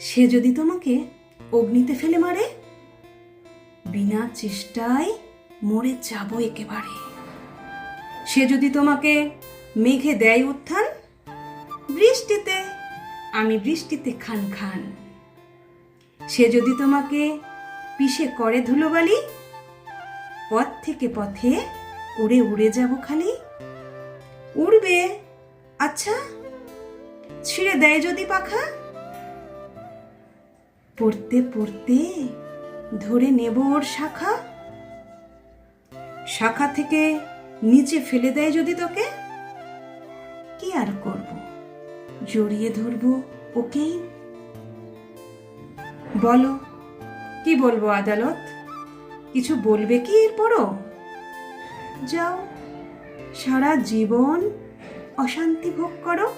সে যদি তোমাকে অগ্নিতে ফেলে মারে, বিনা চেষ্টায় মরে যাব একেবারে। সে যদি তোমাকে মেঘে দেয় উত্থান, বৃষ্টিতে, আমি বৃষ্টিতে খান খান। সে যদি তোমাকে পিষে করে ধুলোবালি, পথ থেকে পথে উড়ে উড়ে যাব খালি। উড়বে আচ্ছা ছিঁড়ে দেয় যদি পাখা? পড়তে পড়তে ধরে নেব ওর শাখা। শাখা থেকে নিচে ফেলে দেয় যদি তোকে? কি আর করব? জড়িয়ে ধরবো ওকেই? বলো, কি বলব আদালত? কিছু বলবে কি এরপরও? যাও, সারা জীবন অশান্তি ভোগ করো।